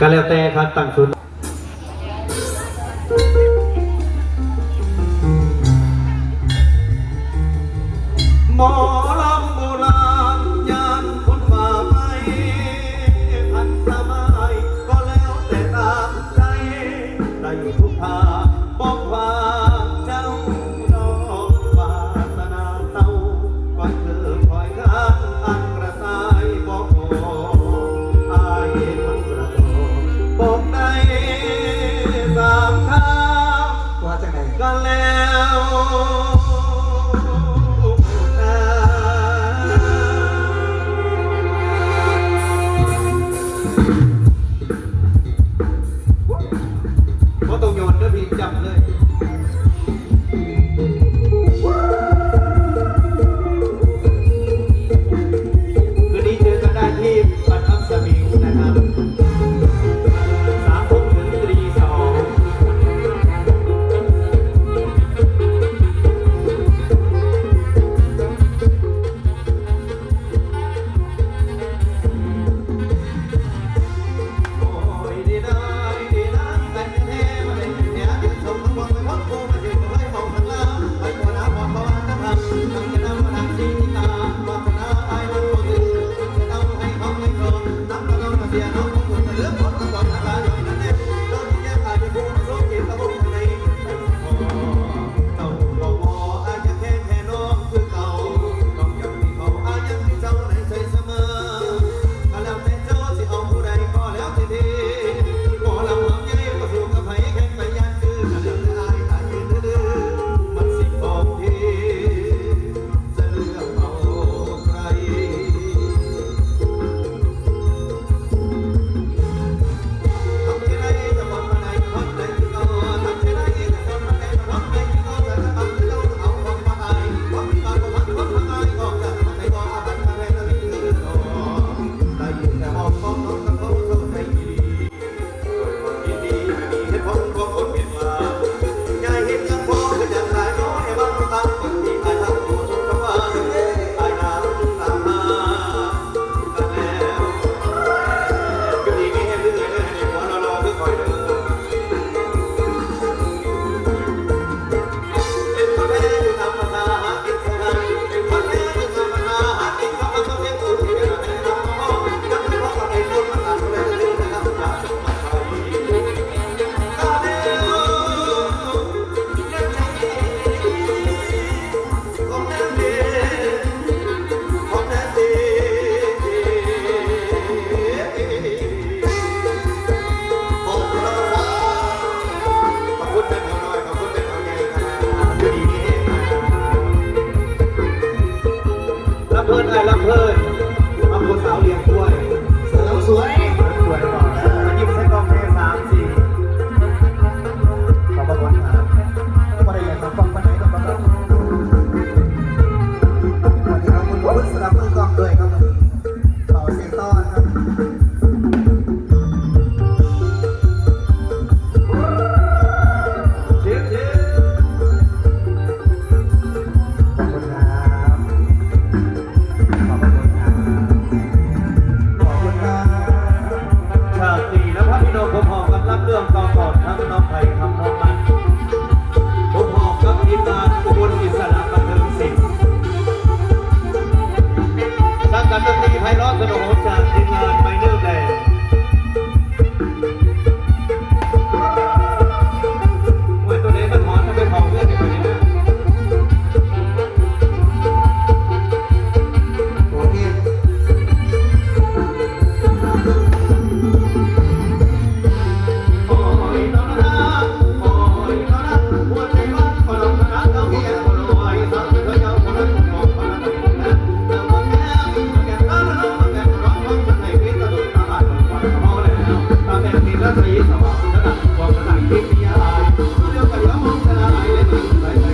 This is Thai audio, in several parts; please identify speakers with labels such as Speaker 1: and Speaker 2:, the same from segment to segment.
Speaker 1: ก็แล้วแต่ครับตั้งสุดมอง สภาพระดับความระดับวิทยาลัยเรื่องกระยำสลายและมันไป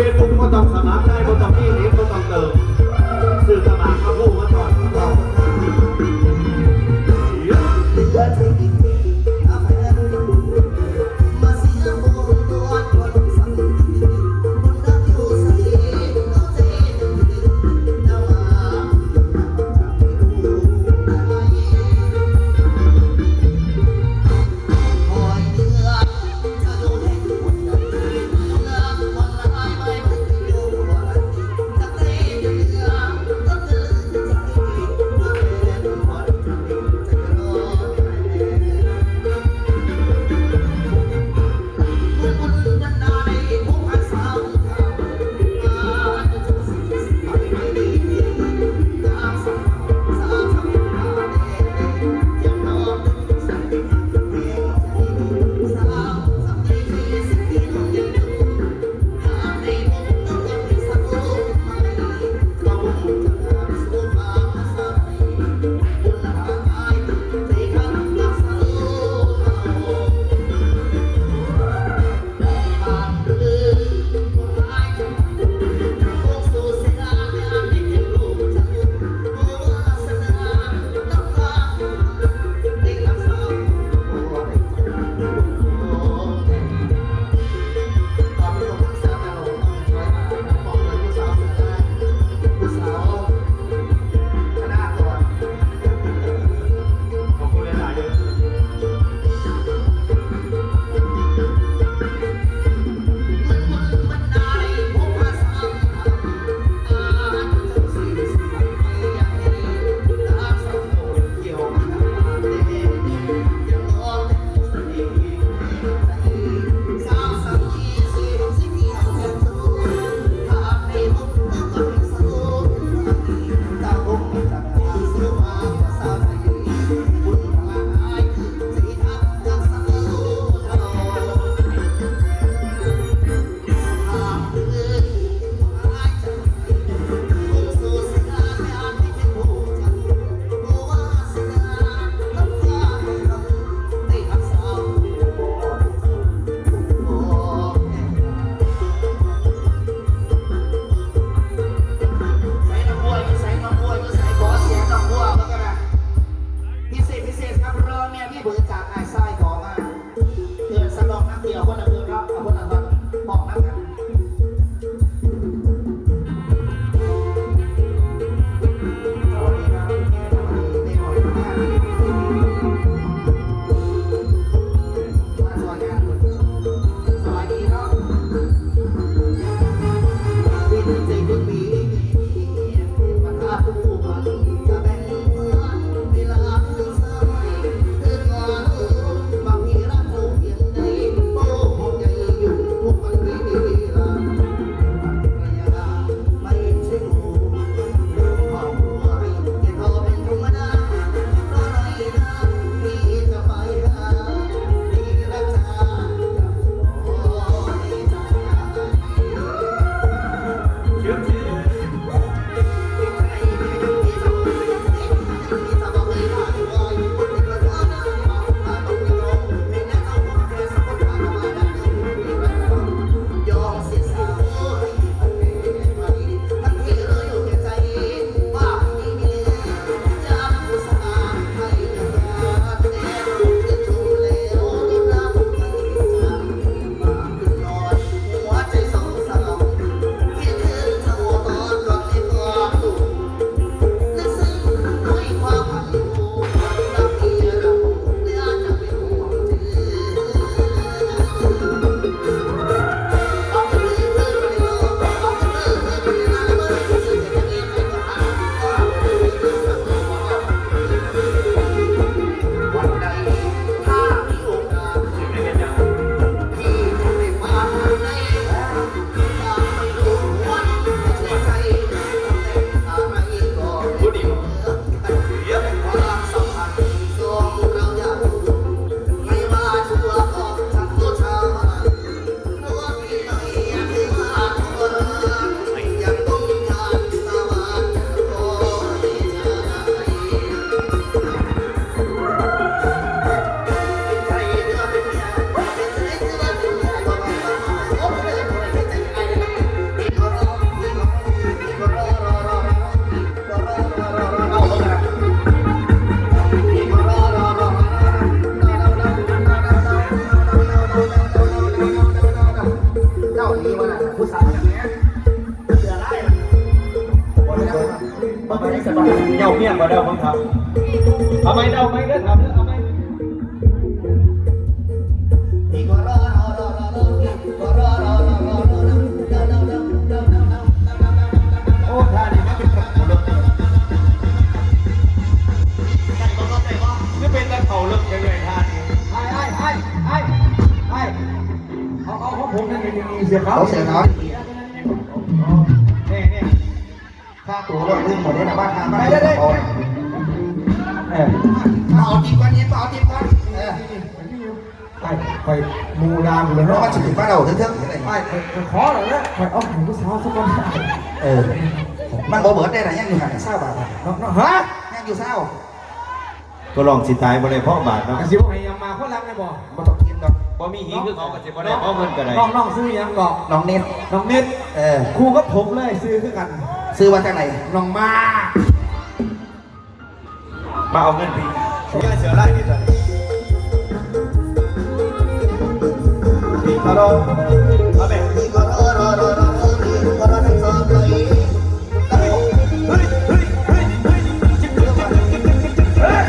Speaker 1: เฟ
Speaker 2: ซบุ๊ก
Speaker 1: ก็ต้องสมั
Speaker 2: ค
Speaker 1: รได้ก็ต้องมีลิงก์ก็ต้องเติม ทำทำไมเอาไม่เลิกทำเลิก
Speaker 2: เอาไม่เสียเขา
Speaker 3: เสียเขาค่าตัวรถลื่นหมดเลยนะบ้านทางบ้าน
Speaker 2: เดี๋ยว ได้
Speaker 3: เอา
Speaker 2: เอา
Speaker 3: ตีก่อนนี้มาเอาตีก่อนเออ
Speaker 2: ไอ้ไปมูดามเลย
Speaker 3: เพราะ
Speaker 2: เนาะ
Speaker 3: ว่าจะถึงบ้านเราเถอะไร
Speaker 2: ไอ้ไปขอหน่อยนะไปเอาของผู้สาวสักคน
Speaker 3: เออมันบ่เบิดได้นะยังอยู่หันเศร้าบาท
Speaker 2: น้องน้องฮะ
Speaker 3: ยังอยู่เศร้า
Speaker 1: ก็ลองสิตายบ่ได้เพราะบาทเนาะ
Speaker 2: สิบให้ยังมาคนรักได้บ่
Speaker 3: บ่ต้องกินดอก
Speaker 1: บ่มีหีคือเขาก็สิบ่ได้เพราะเงินก็ได้
Speaker 2: น้องน้องซื้อยังก่อน
Speaker 3: น้องเน็ต
Speaker 2: น้องเน็ต
Speaker 3: เออ
Speaker 2: ครูกับผมเลยซื้อคือกัน
Speaker 3: ซื้อมาจากไหน
Speaker 2: น้องมา
Speaker 1: มาเอาเงินพี่ย่าเสือไล่นี่ตอนนี้พี่คารอเอาแบบ
Speaker 3: พี่ก็รอรอรอรอพี่ก็รอทั้งสองเลย
Speaker 1: เฮ้ยเฮ้ยเฮ้ยเฮ้ยเฮ้ย
Speaker 2: เฮ้ย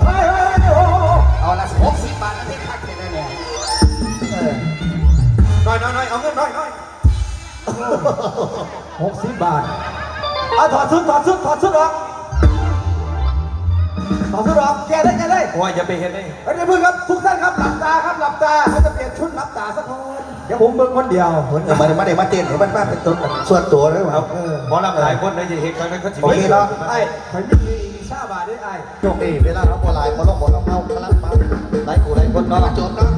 Speaker 2: เฮ้ยโอ้โห
Speaker 3: เอาละหกสิบบาทแล้วที่พักเลยเนี่ยเออ
Speaker 1: น้อยน้อยน้อยเอาเงินน้อยน้อย
Speaker 2: หกสิบบาทเอาถอดชุดถอดชุดถอดชุดออกถอดชุดออกแกได้แกได้
Speaker 1: โอ้ยอย่าไปเห็นเลย
Speaker 2: เฮ้ยเพื่อนครับทุกท่านครับหลับตาครับหลับตาเขาจะเปลี่ยนชุดหลับตาสักคนเดี๋ยวผมเบิ่งคนเดียว
Speaker 3: เออมาเดี๋ยวมาเดี๋ยวมาเต้นเดี๋ยวบ้านบ้านเป็นตัวส่วนตัวด้วย
Speaker 1: ค
Speaker 3: ค
Speaker 1: รั
Speaker 3: รั
Speaker 1: บบหมอลำหลายคนเลยจะเห็นครั้งนั้นเขาสิ
Speaker 3: โอเคเนาะ
Speaker 2: ไอ้ขอยืมมีชาบาทด้วยไอ้
Speaker 3: โชคดีเวลาเราโบราณเขาลงบนเราเข้ากำลังปั๊มหลายผู้หลายคนเนาะจบเนาะ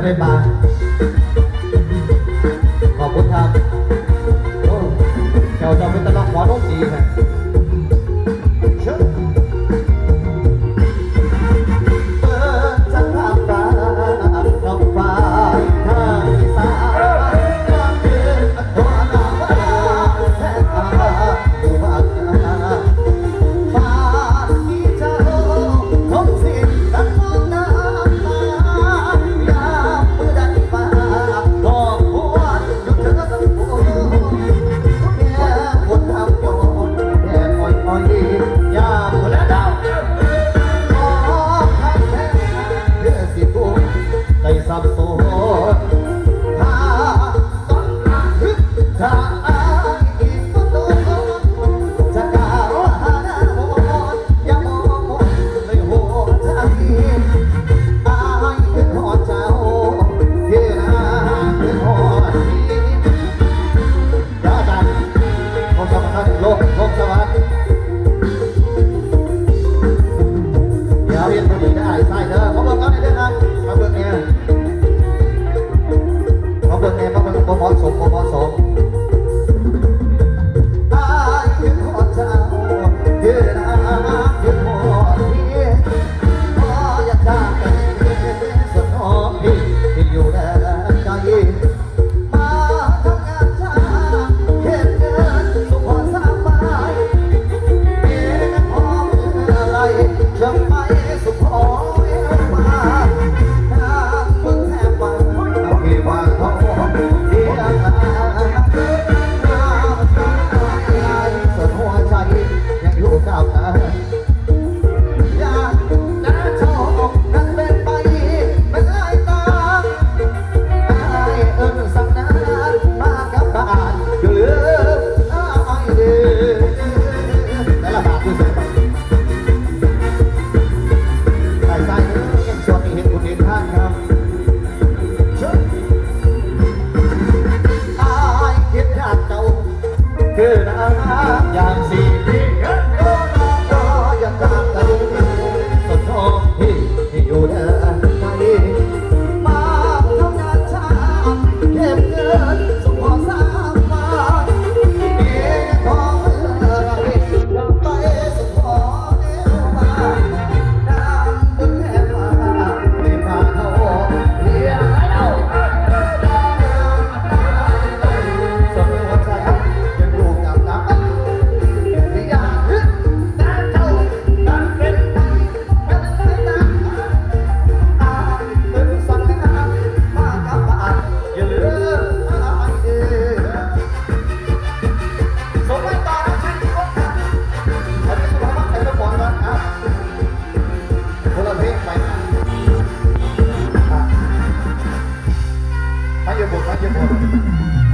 Speaker 2: ว่าจะเป็นมา